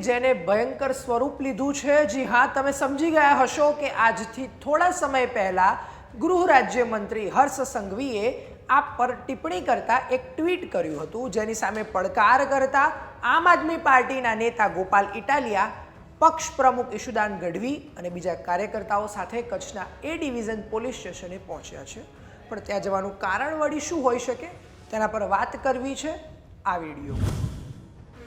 જેને ભયંકર સ્વરૂપ લીધું છે? જી હા, તમે સમજી ગયા હશો કે આજથી થોડા સમય પહેલાં ગૃહ રાજ્યમંત્રી હર્ષ સંઘવીએ આ પર ટિપ્પણી કરતા એક ટ્વીટ કર્યું હતું, જેની સામે પડકાર કરતા આમ આદમી પાર્ટીના નેતા ગોપાલ ઇટાલિયા, પક્ષ પ્રમુખ ઈશુદાન ગઢવી અને બીજા કાર્યકર્તાઓ સાથે કચ્છના એ ડિવિઝન પોલીસ સ્ટેશને પહોંચ્યા છે. પણ ત્યાં જવાનું કારણ વળી શું હોઈ શકે? તેના પર વાત કરવી છે આ વીડિયો.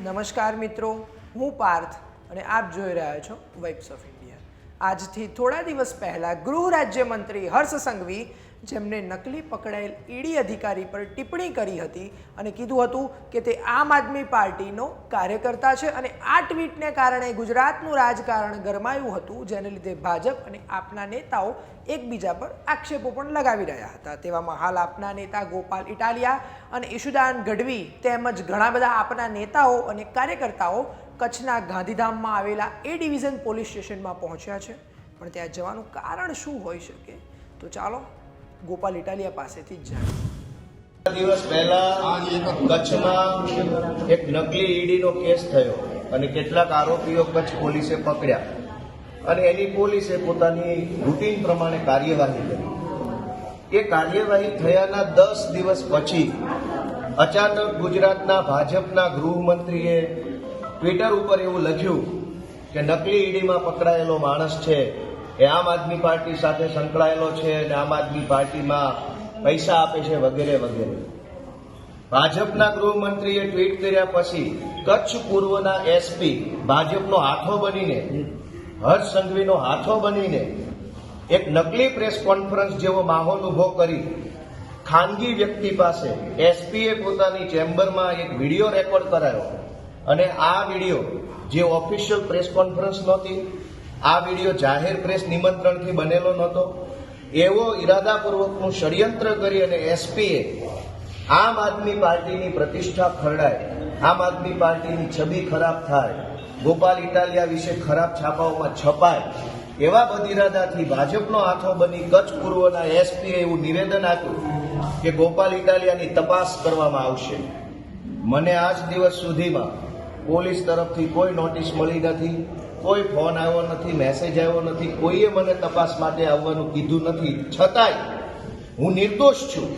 નમસ્કાર મિત્રો. હું પાર્થ અને આપ જોઈ રહ્યા છો વાઇબ્સ ઓફ ઇન્ડિયા આજથી થોડા દિવસ પહેલાં ગૃહ રાજ્યમંત્રી હર્ષ સંઘવી જેમને નકલી પકડાયેલ ઈડી અધિકારી પર ટિપ્પણી કરી હતી અને કીધું હતું કે તે આમ આદમી પાર્ટીનો કાર્યકર્તા છે અને આ ટ્વીટને કારણે ગુજરાતનું રાજકારણ ગરમાયું હતું, જેને લીધે ભાજપ અને આપના નેતાઓ એકબીજા પર આક્ષેપો પણ લગાવી રહ્યા હતા. તેવામાં હાલ આપના નેતા ગોપાલ ઇટાલિયા અને ઈશુદાન ગઢવી તેમજ ઘણા બધા આપના નેતાઓ અને કાર્યકર્તાઓ કચ્છના ગાંધીધામમાં આવેલા એ ડિવિઝન પોલીસ સ્ટેશનમાં પહોંચ્યા છે. પણ ત્યાં જવાનું કારણ શું હોઈ શકે? તો ચાલો ગોપાલ ઇટાલિયા પાસેથી જ જાણ્યું. દિવસ પહેલા કચ્છમાં એક નકલી ઈડીનો કેસ થયો અને કેટલાક આરોપીઓ કચ્છ પોલીસે પકડ્યા. અને એની પોલીસે પોતાની રૂટીન પ્રમાણે કાર્યવાહી કરી. એ કાર્યવાહી થયાના દસ દિવસ પછી અચાનક ગુજરાતના ભાજપના ગૃહમંત્રીએ ટ્વિટર ઉપર એવું લખ્યું કે નકલી ઈડીમાં પકડાયેલો માણસ છે એ આમ આદમી પાર્ટી સાથે સંકળાયેલો છે અને આમ આદમી પાર્ટીમાં પૈસા આપે છે વગેરે વગેરે. ભાજપના ગૃહમંત્રીએ ટ્વીટ કર્યા પછી કચ્છ પૂર્વના એસપી ભાજપનો હાથો બનીને, હર્ષ સંઘવીનો હાથો બનીને એક નકલી પ્રેસ કોન્ફરન્સ જેવો માહોલ ઊભો કરી ખાનગી વ્યક્તિ પાસે એસપીએ પોતાની ચેમ્બરમાં એક વીડિયો રેકોર્ડ કરાયો. અને આ વીડિયો જે ઓફિશિયલ પ્રેસ કોન્ફરન્સ નહોતી આ વીડિયો જાહેર પ્રેસ નિમંત્રણથી બનેલો નહોતો. એવો ઈરાદાપૂર્વકનું ષડયંત્ર કરી અને એસપીએ આમ આદમી પાર્ટીની પ્રતિષ્ઠા ખરડાય, આમ આદમી પાર્ટીની છબી ખરાબ થાય, ગોપાલ ઇટાલિયા વિશે ખરાબ છાપાઓમાં છપાય, એવા બદઇરાદાથી ભાજપનો હાથો બની કચ્છ પૂર્વના એસપીએ એવું નિવેદન આપ્યું કે ગોપાલ ઇટાલિયાની તપાસ કરવામાં આવશે. મને આજ દિવસ સુધીમાં પોલીસ તરફથી કોઈ નોટિસ મળી નથી. કોઈ ફોન આવ્યો નથી મેસેજ આવ્યો નથી, કોઈએ મને તપાસ માટે આવવાનું કીધું નથી. છતાંય હું નિર્દોષ છું,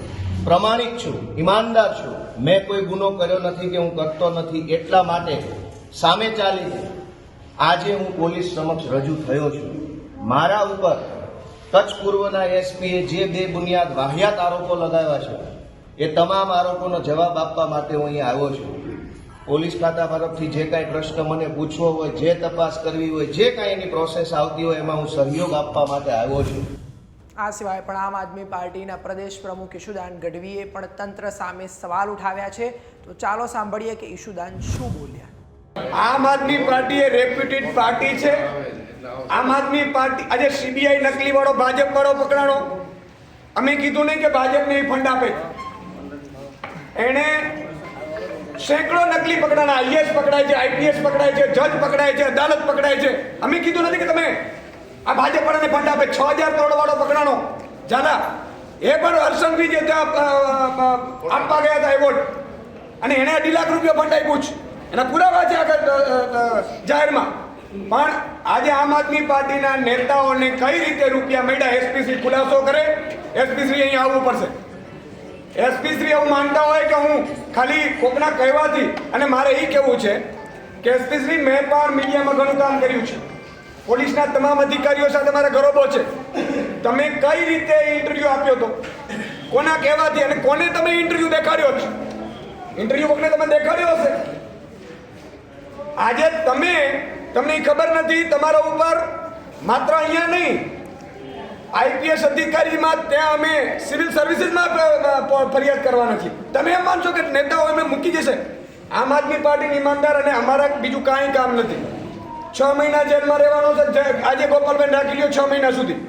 પ્રમાણિક છું, ઈમાનદાર છું. મેં કોઈ ગુનો કર્યો નથી કે હું કરતો નથી, એટલા માટે સામે ચાલી આજે હું પોલીસ સમક્ષ રજૂ થયો છું. મારા ઉપર કચ્છ પૂર્વના એસપીએ જે બે બુનિયાદ વાહિયાત આરોપો લગાવ્યા છે, એ તમામ આરોપોનો જવાબ આપવા માટે હું અહીંયા આવ્યો છું. પોલીસ ખાતા તરફથી જે કાંઈ પ્રશ્ન મને પૂછવો હોય જે તપાસ કરવી હોય જે કાંઈ એની પ્રોસેસ આવતી હોય એમાં હું સહયોગ આપવા માટે આવ્યો છું. આ સિવાય પણ આમ આદમી પાર્ટીના પ્રદેશ પ્રમુખ ઈશુદાન ગઢવીએ પણ તંત્ર સામે સવાલ ઉઠાવ્યા છે. તો ચાલો સાંભળીએ કે ઈશુદાન શું બોલ્યા. આમ આદમી પાર્ટી એ રેપ્યુટેડ પાર્ટી છે. આમ આદમી પાર્ટી આજે સીબીઆઈ નકલી વાળો ભાજપ વાળો પકડાણો. અમે કીધું નહીં કે ભાજપને ફંડ આપે. એણે સેંકડો નકલી પકડાના આઈએસ પકડાય છે, આઈપીએસ પકડાય છે, જજ પકડાય છે, અદાલત પકડાય છે. અમે કીધું નથી કે તમે આ ભાજપ વાળાને ફંડ આપે. છ હજાર કરોડ વાળો પકડાણો. જાદા, એ પણ હર્ષંઘવી જે ત્યાં આપવા ગયા હતા એવોર્ડ અને એણે અઢી લાખ રૂપિયા ફંડ આપ્યું છે એના પુરાવા છે આગળ જાહેરમાં. પણ આજે આમ આદમી પાર્ટીના નેતાઓને કઈ રીતે રૂપિયા મળ્યા, એસપીસી ખુલાસો કરે, એસપીસી અહીં આવવું પડશે. એસપી શ્રી એવું માનતા હોય કે હું ખાલી કોકના કહેવાથી અને મારે એ કહેવું છે કે એસપી શ્રી મેં પણ મીડિયામાં ઘણું કામ કર્યું છે. પોલીસના તમામ અધિકારીઓ સાથે મારે ગરોબો છે તમે કઈ રીતે ઇન્ટરવ્યૂ આપ્યો હતો કોના કહેવાથી અને કોને તમે ઇન્ટરવ્યૂ દેખાડ્યો છે? ઇન્ટરવ્યૂ કોકને તમે દેખાડ્યો હશે? આજે તમે, તમને ખબર નથી, તમારા ઉપર માત્ર અહીંયા નહીં આઈપીએસ અધિકારીમાં ત્યાં અમે સિવિલ સર્વિસીસમાં ફરિયાદ કરવાના છીએ. તમે એમ માનશો કે નેતાઓ એમને મૂકી જશે આમ આદમી પાર્ટીની ઈમાનદાર અને અમારા બીજું કાંઈ કામ નથી. છ મહિના જેલમાં રહેવાનો છે. આજે ગોપાલભાઈ રાખી લ્યો છ મહિના સુધી.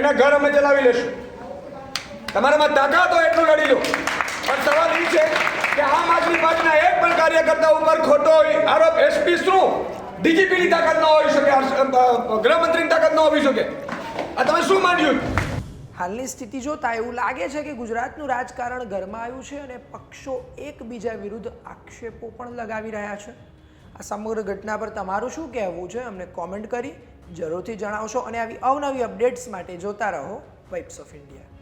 એના ઘર અમે ચલાવી લેશું. તમારામાં તાકાત હોય એટલું લડી લો. પણ સવાલ એ છે કે આમ આદમી પાર્ટીના એક પણ કાર્યકર્તા ઉપર ખોટો આરોપ, એસપી શું? ડીજીપીની તાકાત ન હોઈ શકે ગૃહમંત્રીની તાકાત ન હોવી શકે. આ તમે શું માન્યું? હાલની સ્થિતિ જોતા એવું લાગે છે કે ગુજરાતનું રાજકારણ ગરમાયું છે અને પક્ષો એકબીજા વિરુદ્ધ આક્ષેપો પણ લગાવી રહ્યા છે. આ સમગ્ર ઘટના પર તમારું શું કહેવું છે અમને કોમેન્ટ કરી જરૂરથી જણાવશો અને આવી અવનવી અપડેટ્સ માટે જોતા રહો વાઇબ્સ ઓફ ઇન્ડિયા